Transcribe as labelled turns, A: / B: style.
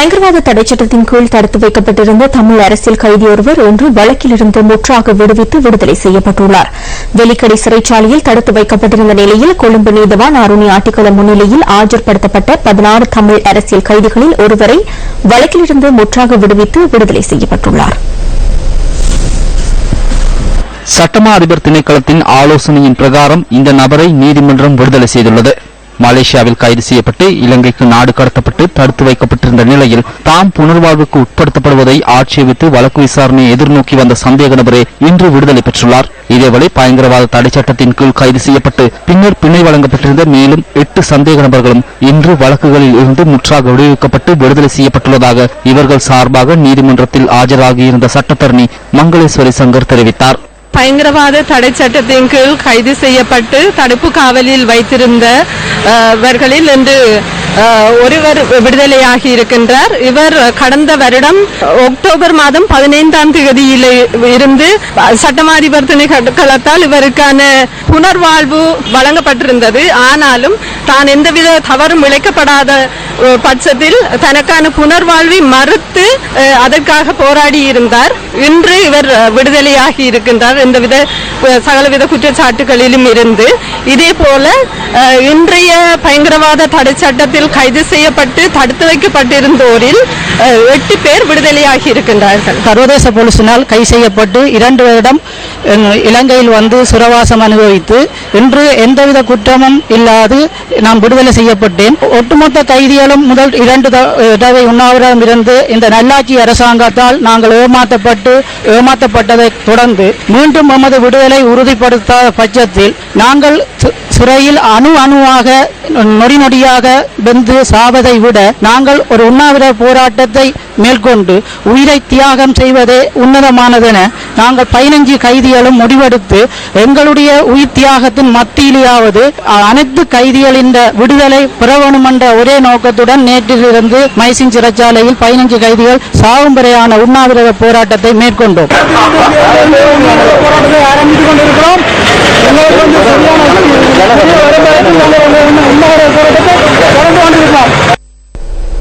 A: பயங்கரவாத தடை சட்டத்தின் கீழ் தடுத்து வைக்கப்பட்டிருந்த தமிழ் அரசியல் கைதி ஒருவர் இன்று வழக்கிலிருந்து முற்றாக விடுவித்து விடுதலை செய்யப்பட்டுள்ளார். வெலிக்கடை சிறைச்சாலையில் தடுத்து வைக்கப்பட்டிருந்த நிலையில் கொழும்பு நீதவான் அருணி ஆட்டிக்கள முன்னிலையில் ஆஜர்படுத்தப்பட்ட பதினாறு தமிழ் அரசியல் கைதிகளில் ஒருவரை வழக்கிலிருந்து முற்றாக விடுவித்து விடுதலை செய்யப்பட்டுள்ளார்.
B: சட்டமா அதிபர் திணைக்களத்தின் ஆலோசனையின் பிரகாரம் இந்த நபரை நீதிமன்றம் விடுதலை செய்துள்ளது. மலேசியாவில் கைது செய்யப்பட்டு இலங்கைக்கு நாடு கடத்தப்பட்டு தடுத்து வைக்கப்பட்டிருந்த நிலையில் தாம் புனர்வாழ்வுக்கு உட்படுத்தப்படுவதை ஆட்சேபித்து வழக்கு விசாரணையை எதிர்நோக்கி வந்த சந்தேக நபரே இன்று விடுதலை பெற்றுள்ளார். இதேவேளை பயங்கரவாத தடை சட்டத்தின் கீழ் கைது செய்யப்பட்டு பின்னர் பிணை வழங்கப்பட்டிருந்த மேலும் எட்டு சந்தேக நபர்களும் இன்று வழக்குகளில் இருந்து முற்றாக விடுவிக்கப்பட்டு விடுதலை செய்யப்பட்டுள்ளதாக இவர்கள் சார்பாக நீதிமன்றத்தில் ஆஜராகியிருந்த சட்டத்தரணி மங்களேஸ்வரி சங்கர் தெரிவித்தார்.
C: பயங்கரவாத தடை சட்டத்தின் கீழ் கைது செய்யப்பட்டு தடுப்பு காவலில் வைத்திருந்த வர்களில் இன்று ஒருவர் விடுதலையாகி இருக்கின்றார். இவர் கடந்த வருடம் அக்டோபர் மாதம் பதினைந்தாம் தேதியில் இருந்து சட்டமாதிபர்த்தனை கலத்தால் இவருக்கான புனர்வாழ்வு வழங்கப்பட்டிருந்தது. ஆனாலும் தான் எந்தவித தவறும் இழைக்கப்படாத பட்சத்தில் தனக்கான புனர்வாழ்வை மறுத்து அதற்காக போராடி இருந்தார். இன்று இவர் விடுதலையாகி இருக்கின்றார். எந்தவித சகலவித குற்றச்சாட்டுகளிலும் இருந்து. இதே போல இன்றைய இந்திய பயங்கரவாத தடை சட்டத்தில் கைது செய்யப்பட்டு தடுத்து வைக்கப்பட்டிருந்தோரில் எட்டு பேர் விடுதலையாகி இருக்கின்றார்கள்.
D: சர்வதேச போலீசினால் கை செய்யப்பட்டு இரண்டு வருடம் இலங்கையில் வந்து சுரவாசம் அனுபவித்து இன்று எந்தவித குற்றமும் இல்லாது நான் விடுதலை செய்யப்பட்டேன். ஒட்டுமொத்த கைதிகளும் முதல் இரண்டு தடவை உண்ணாவிரதம் இருந்து இந்த நல்லாட்சி அரசாங்கத்தால் நாங்கள் ஏமாற்றப்பட்டு ஏமாற்றப்பட்டதை தொடர்ந்து மீண்டும் எமது விடுதலை உறுதிப்படுத்தாத பட்சத்தில் நாங்கள் சிறையில் அணு அணுவாக நொடி நொடியாக வெந்து சாவதை விட நாங்கள் ஒரு உண்ணாவிர போராட்டத்தை மேற்கொண்டு உயிரை தியாகம் செய்வதே உன்னதமானதென நாங்கள் பதினஞ்சு கைதிகளும் முடிவெடுத்து எங்களுடைய உயிர் தியாகத்தின் மத்தியிலேயாவது அனைத்து கைதிகளின் விடுதலை பெறவேணும் ஒரே நோக்கத்துடன் நேற்றிலிருந்து மைசின் சிறைச்சாலையில் பதினஞ்சு கைதிகள் சாகும் வரையான உண்ணாவிரத போராட்டத்தை மேற்கொண்டோம்.